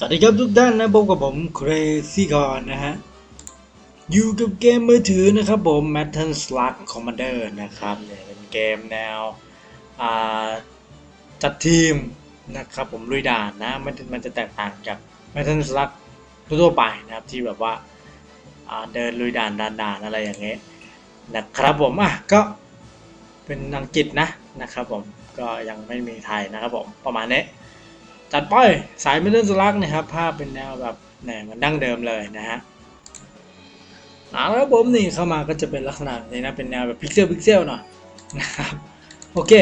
สวัสดีครับทุกท่านนะพบกับผมเครซี่กอนนะฮะ อยู่กับเกมมือถือนะครับผม m a t t e n Slug Commander นะครับเนี่ยเป็นเกมแนวจัดทีมนะครับผมลุยด่านนะมันมันจะแตกต่างจาก m a t t e n Slug ทั่วๆไปนะครับที่แบบว่าอ่าเดินลุยด่านด่านด่านอะไรอย่างเงี้ยนะครับผมอะก็เป็นอังกฤษนะนะครับผมก็ยังไม่มีไทยนะครับผมประมาณนี้ จัดไปสายไม่เล่นสลักนะครับ ภาพเป็นแนวแบบเนี่ยมันดั้งเดิมเลยนะฮะเอาละครับผมนี่เข้ามาก็จะเป็นลักษณะนี้นะ เป็นแนวแบบพิกเซลพิกเซลหน่อยนะครับโอเค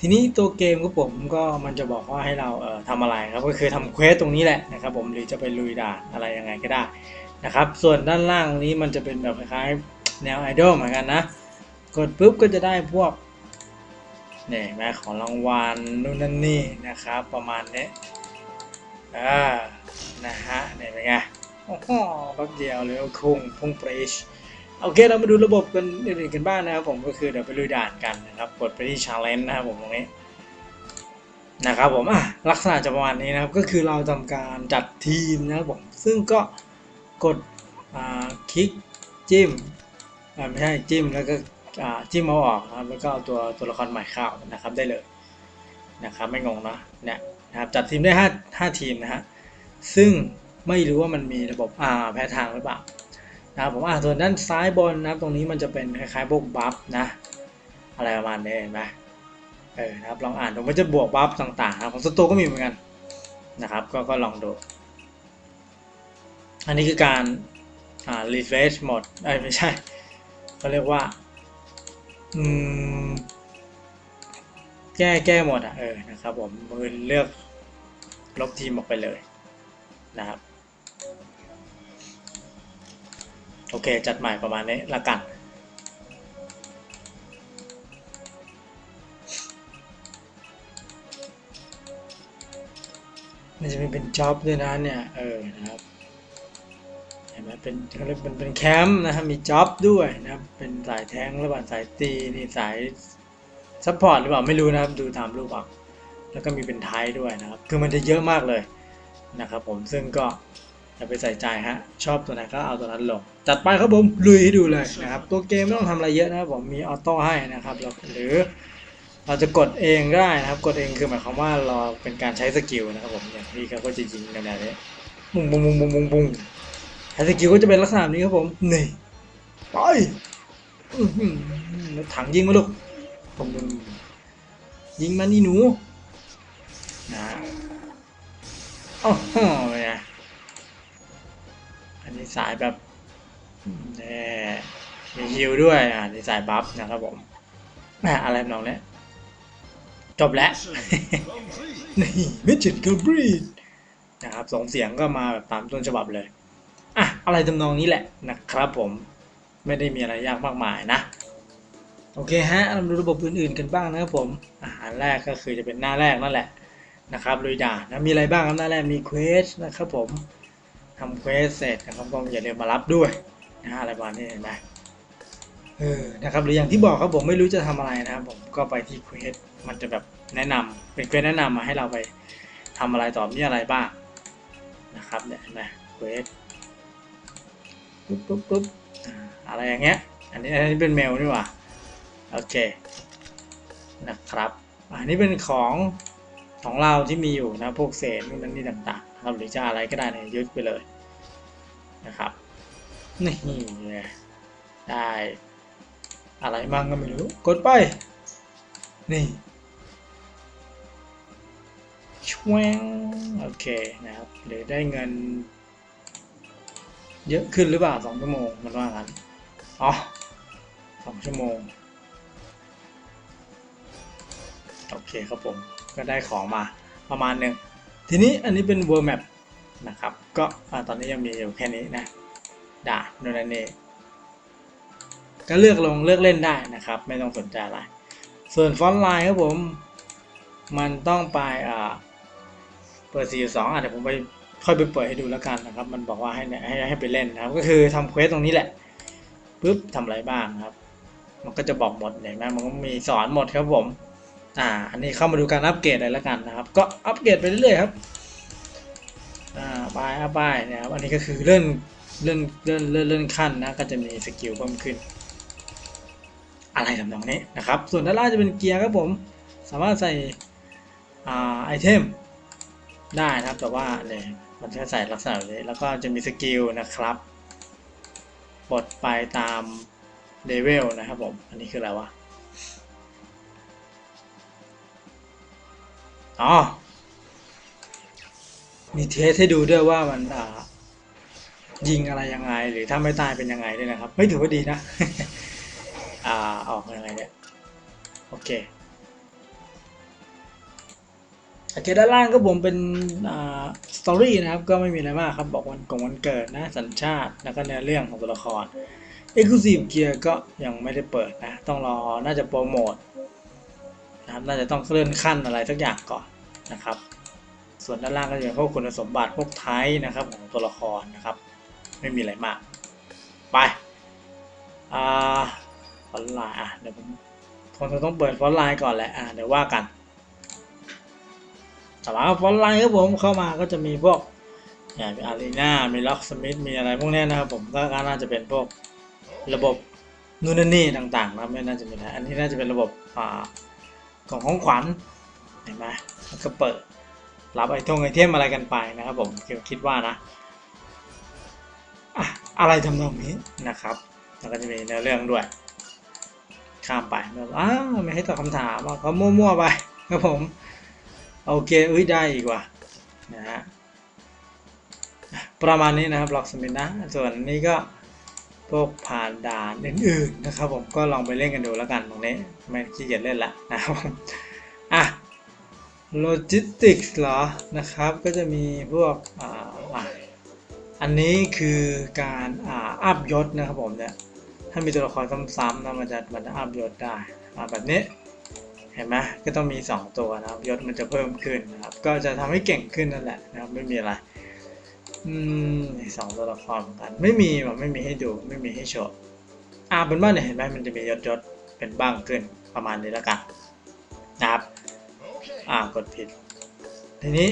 ทีนี้ตัวเกมของผมก็มันจะบอกว่าให้เราเอ่อทำอะไรครับก็คือทำเควสตรงนี้แหละนะครับผมหรือจะไปลุยด่านอะไรยังไงก็ได้นะครับส่วนด้านล่างนี้มันจะเป็นแบบคล้ายๆแนวไอดอลเหมือนกันนะ กดปุ๊บก็จะได้พวก เนี่ยแม่ของรางวัลนู่นนั่นนี่นะครับประมาณนี้อ่านะฮะเนี่ยเป็นไงโอ้โหแป๊บเดียวเลยคงพุ่งเปรชโอเคเรามาดูระบบกันอื่นๆกันบ้างนะครับผมก็คือเดี๋ยวไปลุยด่านกันนะครับกดไปที่ challenge นะครับผมตรงนี้นะครับผมอะลักษณะจะประมาณนี้นะครับก็คือเราทำการจัดทีมนะครับผมซึ่งก็กดอ่าคลิกจิ้มอ่าไม่ใช่จิ้มแล้วก็ จิ้มเอาออกนะครับแล้วก็เอาตัวตัวละครใหม่เข้านะครับได้เลยนะครับไม่งงเนาะเนี่ยนะครับจัดทีมได้ 5 5 ทีมนะฮะซึ่งไม่รู้ว่ามันมีระบบอ่าแพ้ทางหรือเปล่านะครับผมอ่าส่วนด้านซ้ายบนนะครับตรงนี้มันจะเป็นคล้ายๆพวกบัฟนะอะไรประมาณนี้เห็นไหมเออนะครับลองอ่านดูมันจะบวกบัฟต่างๆนะครับของสตูก็มีเหมือนกันนะครับก็ก็ลองดู อันนี้คือการอ่า refresh หมดเอ้ไม่ใช่เขาเรียกว่า แก้แก้หมดอะเออนะครับผมมือเลือกลบทีมออกไปเลยนะครับ โอเค จัดใหม่ประมาณนี้ละกันมันจะมีเป็นจ็อบด้วยนะเนี่ย เออนะครับ เห็นไหมเป็นเขาเรียกเป็นเป็นแคมป์นะครับมีจ็อบด้วยนะครับเป็นสายแทงระหว่างสายตีนี่สายซัพพอร์ตหรือเปล่าไม่รู้นะครับดูตามรูปเอาแล้วก็มีเป็นไทยด้วยนะครับ คือมันจะเยอะมากเลยนะครับผมซึ่งก็อย่าไปใส่ใจฮะ ชอบตัวไหนก็เอาตัวนั้นลง จัดไปครับผมลุยให้ดูเลยนะครับ ตัวเกมไม่ต้องทำอะไรเยอะนะครับผมมีออโต้ให้นะครับหรือเราจะกดเองได้นะครับ กดเองคือหมายความว่าเราเป็นการใช้สกิลนะครับผมอย่างที่เขาก็จะยิงกันแบบนี้บุ้งบุ้งบุ้งบุ้งบุ้ง สกิลก็จะเป็นลักษณะนี้ครับผม นี่ไปอื้อหือแล้วถังยิงมาลูกผมยิงมันนี่หนูนะโอ้โหเป็นไงอันนี้สายแบบแน่มีฮิลด้วยอ่านี่สายบัฟนะครับผมอะอะไรทำนองเนี้ยจบแล้ว นี่มิจิตกับบรีดนะครับส่งเสียงก็มาแบบตามต้นฉบับเลย อะไรทำนองนี้แหละนะครับผมไม่ได้มีอะไรยากมากมายนะ โอเคฮะเราดูระบบอื่นๆกันบ้างนะครับผมอาหารแรกก็คือจะเป็นหน้าแรกนั่นแหละนะครับลุยด่านนะมีอะไรบ้างครับหน้าแรกมีเควสนะครับผมทำเควสเสร็จนะครับก็อย่าลืมมารับด้วยนะอะไรประมาณนี้เห็นไหมเออนะครับหรืออย่างที่บอกครับผมไม่รู้จะทำอะไรนะครับผมก็ไปที่เควสมันจะแบบแนะนำเป็นเควสแนะนำมาให้เราไปทำอะไรต่อมีอะไรบ้างนะครับเนี่ยเห็นไหมเควส ปุ๊บปุ๊บปุ๊บอะไรอย่างเงี้ย อันนี้อันนี้เป็นเมลนี่หว่า โอเค นะครับ อันนี้เป็นของของเราที่มีอยู่นะ พวกเศษนู่นนั่นนี่ต่างๆครับหรือจะอะไรก็ได้เนี่ยยึดไปเลยนะครับ นี่ไงได้อะไรบ้างก็ไม่รู้ กดไป นี่ช่วงโอเคนะครับ หรือได้เงิน เยอะขึ้นหรือเปล่าสองชั่วโมงมันว่างั้นอ๋อสองชั่วโมง โอเคครับผม ก็ได้ของมาประมาณหนึ่งทีนี้อันนี้เป็น World Map นะครับ ก็ตอนนี้ยังมีอยู่แค่นี้นะด่าโนนนั่นนี่ก็เลือกลงเลือกเล่นได้นะครับ ไม่ต้องสนใจอะไร ส่วนฟอนต์ไลน์ครับผม มันต้องไปอ่าเปิด42อะเดี๋ยวผมไป ค่อยไปเปิดให้ดูแล้วกันนะครับ มันบอกว่าให้ให้ให้ไปเล่นนะครับ ก็คือทำเควสตรงนี้แหละปุ๊บทำอะไรบ้างครับ มันก็จะบอกหมดเห็นไหมมันก็มีสอนหมดครับผม อ่า อันนี้เข้ามาดูการอัปเกรดเลยแล้วกันนะครับ ก็อัปเกรดไปเรื่อยๆครับ อ่าอัพไปนะครับ อันนี้ก็คือเลื่อนเลื่อนเลื่อนเลื่อนเลื่อนขั้นนะ ก็จะมีสกิลเพิ่มขึ้น อะไรทำนองนี้นะครับ ส่วนด้านล่างจะเป็นเกียร์ครับผม สามารถใส่ อ่า ไอเทมได้นะครับ แต่ว่าเนี่ย มันจะใส่ลักษณะนี้แล้วก็จะมีสกิลนะครับปลดไปตามเลเวลนะครับผม อันนี้คืออะไรวะ อ๋อ มีเทสให้ดูด้วยว่ามันอ่ายิงอะไรยังไง หรือถ้าไม่ตายเป็นยังไงด้วยนะครับ ไม่ถือว่าดีนะ อ่า ออกยังไงเนี่ย โอเคโอเคด้านล่างก็ผมเป็นอ่า สตอรี่นะครับก็ไม่มีอะไรมากครับบอกวันกงวันเกิดนะสัญชาติแล้วก็เนื้อเรื่องของตัวละคร Exclusive Gear ก็ยังไม่ได้เปิดนะ ต้องรอน่าจะโปรโมทนะครับน่าจะต้องเลื่อนขั้นอะไรสักอย่างก่อนนะครับ ส่วนด้านล่างก็จะเป็นพวกคุณสมบัติพวกไทป์นะครับของตัวละครนะครับ ไม่มีอะไรมาก ไปอ่าฟอนไลน์อะเดี๋ยวผมคงจะต้องเปิดฟอนไลน์ก่อนแหละอะเดี๋ยวว่ากัน แต่ว่าฟอนต์ไลน์ครับผมเข้ามาก็จะมีพวกอย่างมีอารีนามีล็อกสมิธมีอะไรพวกนี้นะครับผมก็น่าจะเป็นพวกระบบนู่นนนนี่ต่างๆนะไม่น่าจะมีอะไรอันนี้น่าจะเป็นระบบอของของขวัญเห็นไหมก็เปิดรับไอทงไอเทมอะไรกันไปนะครับผมคิดว่านะอะอะไรทำนองนี้นะครับแล้วก็จะมีเนื้อเรื่องด้วย ข้ามไปแบบอ้าวไม่ให้ตอบคำถามอะเขามั่วๆไปครับผม โอเคอุ้ยได้อีกว่ะนะฮะประมาณนี้นะครับล็อกสมิธนะ ส่วนนี้ก็พวกผ่านด่านอื่นๆนะครับผมก็ลองไปเล่นกันดูแล้วกันตรงนี้ไม่ขี้เกียจเล่นละนะครับอะโลจิสติกส์เหรอนะครับก็จะมีพวกอ่าอันนี้คือการอ่าอัพยศนะครับผมเนี่ยถ้ามีตัวละครซ้ำๆนะมันจะมันจะอัพยศได้อ่าแบบนี้ เห็นไหมก็ต้องมี 2 ตัวนะครับยศมันจะเพิ่มขึ้นนะครับ ก็จะทำให้เก่งขึ้นนั่นแหละนะครับไม่มีอะไรอืมสองตัวละครเหมือนกัน ไม่มีแบบไม่มีให้ดูไม่มีให้โชว์อ่าเป็นว่าเนี่ยเห็นไหมมันจะมียศยศเป็นบ้างขึ้นประมาณนี้แล้วกันนะครับอ่ากดผิด ทีนี้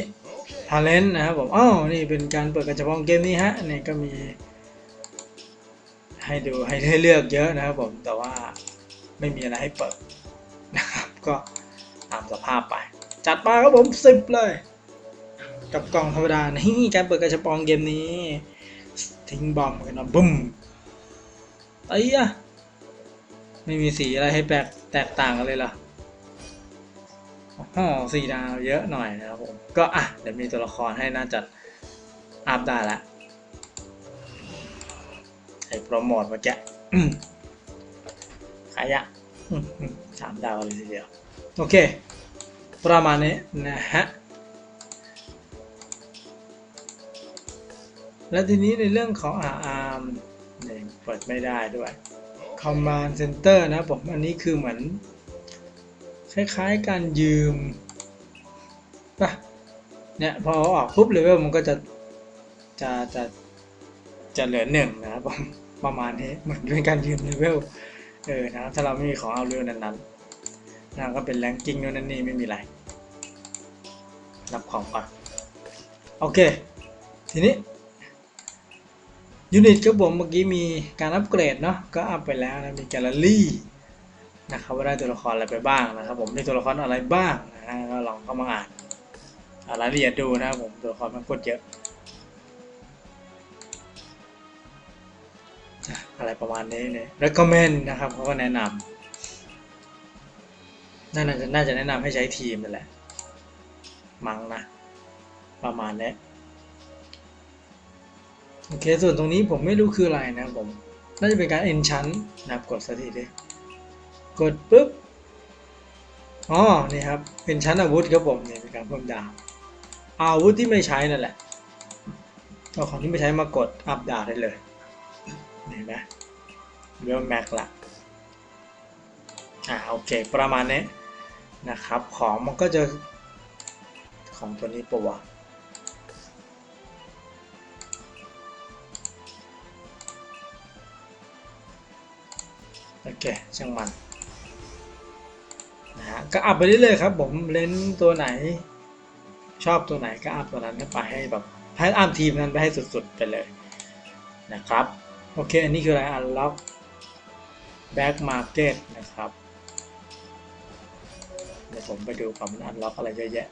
talent นะครับผมอ้าวนี่เป็นการเปิดกระเฉพาะเกมนี้ฮะนี่ก็มีให้ดูให้ให้เลือกเยอะนะครับผมแต่ว่าไม่มีอะไรให้เปิดนะครับ ก็ตามสภาพไป จัดมาครับผมสิบเลย กับกล่องธรรมดา นี่การเปิดกระเฉพาะเกมนี้ทิ้งบอมกันนะบุ้มไอ้ยะไม่มีสีอะไรให้แปลกแตกต่างกันเลยหรออ๋อสีดาวเยอะหน่อยนะครับผม ก็อะเดี๋ยวมีตัวละครให้น่าจะอัพได้ละไอ้โปรโมทเมื่อกี้ขายะ สามดาวเลยทีเดียว โอเค ประมาณนี้นะฮะ และทีนี้ในเรื่องของอาอาร์มเนี่ยเปิดไม่ได้ด้วย Command Center นะผมอันนี้คือเหมือน คล้ายๆการยืมป่ะเนี่ยพอออกปุ๊บเลเวลมันก็จะจะจะจะเหลือหนึ่งนะครับผมประมาณนี้เหมือนเป็นการยืมเลเวล เออนะถ้าเราไม่มีของเอาเรื่องนั้นๆนะก็เป็นแรงกิ้งนู่นนั่นนี่ไม่มีอะไรรับของก่อนโอเค ทีนี้ยูนิตครับผมเมื่อกี้มีการอัปเกรดเนาะก็อัพไปแล้วนะมีแกลเลอรี่นะครับว่าได้ตัวละครอะไรไปบ้างนะครับผมมีตัวละครอะไรบ้างนะฮะก็ลองเข้ามาอ่านรายละเอียดดูนะครับผมตัวละครมันโคตรเยอะ อะไรประมาณนี้เนี่ย recommend นะครับเขาก็แนะนำน่าจะน่าจะแนะนำให้ใช้ทีมนั่นแหละ มั้งนะ ประมาณนี้โอเค ส่วนตรงนี้ผมไม่รู้คืออะไรนะผม น่าจะเป็นการ enchant นะครับกดสักทีดิกดปุ๊บอ๋อนี่ครับ เป็นชั้นอาวุธครับผมเนี่ยเป็นการเพิ่มดาวเอาอาวุธที่ไม่ใช้นั่นแหละเอาของที่ไม่ใช้มากดอัพดาวได้เลยเห็นไหม เรียกแม็กละอ่าโอเคประมาณนี้นะครับ ของมันก็จะของตัวนี้ปะวะโอเคช่างมันนะฮะก็อัพไปเรื่อยๆครับผมเลนส์ตัวไหน ชอบตัวไหนก็อัพตัวนั้นไปให้แบบให้อ้ามทีมนั้นไปให้สุดๆไปเลยนะครับ โอเค อันนี้คืออะไร unlock back market นะครับ เดี๋ยวผมไปดูก่อนมัน unlock อะไรเยอะแยะ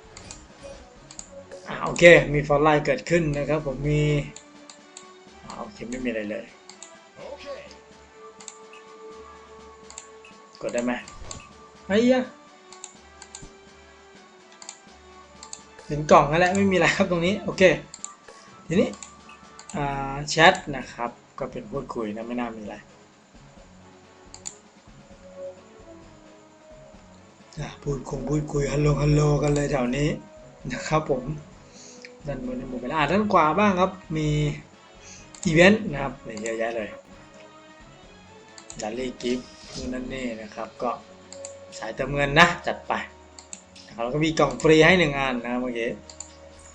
อ่าโอเค มีฟอลไลน์เกิดขึ้นนะครับ ผมมีอ่าโอเคไม่มีอะไรเลย Okay. กดได้ไหมไอ้ยะเห็นกล่องนั่นแหละไม่มีอะไรครับตรงนี้ โอเค ทีนี้อ่าแชทนะครับ ก็เป็นพูดคุยนะไม่น่ามีอะไร อะพูดคงพูดคุยฮัลโหลฮัลโหลกันเลยแถวนี้นะครับผมด้านบนในหมู่เป็นอ่าด้านขวาบ้างครับมีอีเวนต์นะครับนี่เยอะแยะเลยดัลลี่กิฟต์นู่นนั่นนี่นะครับ ก็สายเติมเงินนะ จัดไปนะครับแล้วก็มีกล่องฟรีให้หนึ่งอันนะเมื่อกี้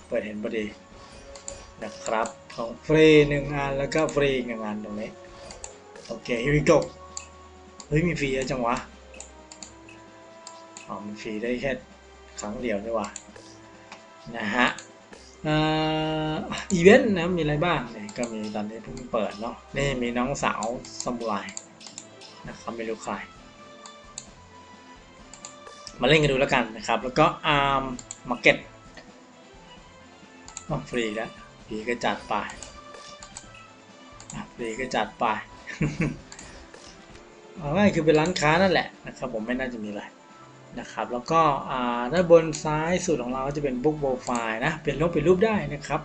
เปิดเห็นพอดีนะครับของฟรีหนึ่งอันแล้วก็ฟรีหนึ่งอันตรงนี้โอเคฮิวิโกเฮ้ยมีฟรีเยอะจังวะ อ๋อมันฟรีได้แค่ครั้งเดียวนี่ว่านะฮะอีเวนต์นะมีอะไรบ้างเนี่ยก็มีตอนนี้เพิ่งเปิดเนาะนี่มีน้องสาวซามูไรนะครับไม่รู้ใคร มาเล่นกันดูแล้วกันนะครับ แล้วก็ ARM Market อ๋อฟรีแล้วฟรีก็จัดไปฟรีก็จัดไปเอาง่ายคือเป็นร้านค้านั่นแหละนะครับ ผมไม่น่าจะมีอะไร นะครับ แล้วก็ด้านบนซ้ายสุดของเราก็จะเป็นบุ๊กโปรไฟล์นะ เปลี่ยนรูปเปลี่ยนรูปได้นะครับ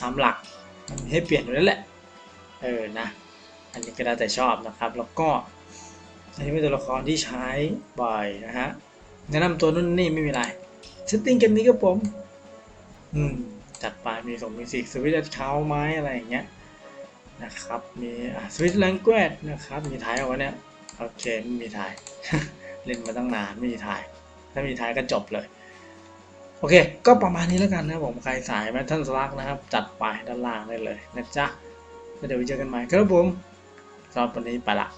ตามหลักมันให้เปลี่ยนอยู่แล้วแหละ เออ นะ อันนี้ก็ได้แต่ชอบนะครับ แล้วก็ อันนี้เป็นตัวละครที่ใช้บ่อยนะฮะ แนะนำตัวนู่นนี่ไม่มีอะไรเซตติ้งเกมนี้ก็ผม อืม จัดไปมีสมมีสิกสวิตช์เขาไม้อะไรอย่างเงี้ยนะครับ มีสวิตช์แลงเกจนะครับ มีทายเอาไว้เนี่ย โอเคไม่มีทาย เล่นมาตั้งนานไม่มีทาย ถ้ามีทายก็จบเลย โอเค ก็ประมาณนี้แล้วกันนะครับผมใครสายแมททันสลักนะครับ จัดไปด้านล่างได้เลยนะจ๊ะแล้วเดี๋ยวไปเจอกันใหม่ครับผมสำหรับวันนี้ไปละ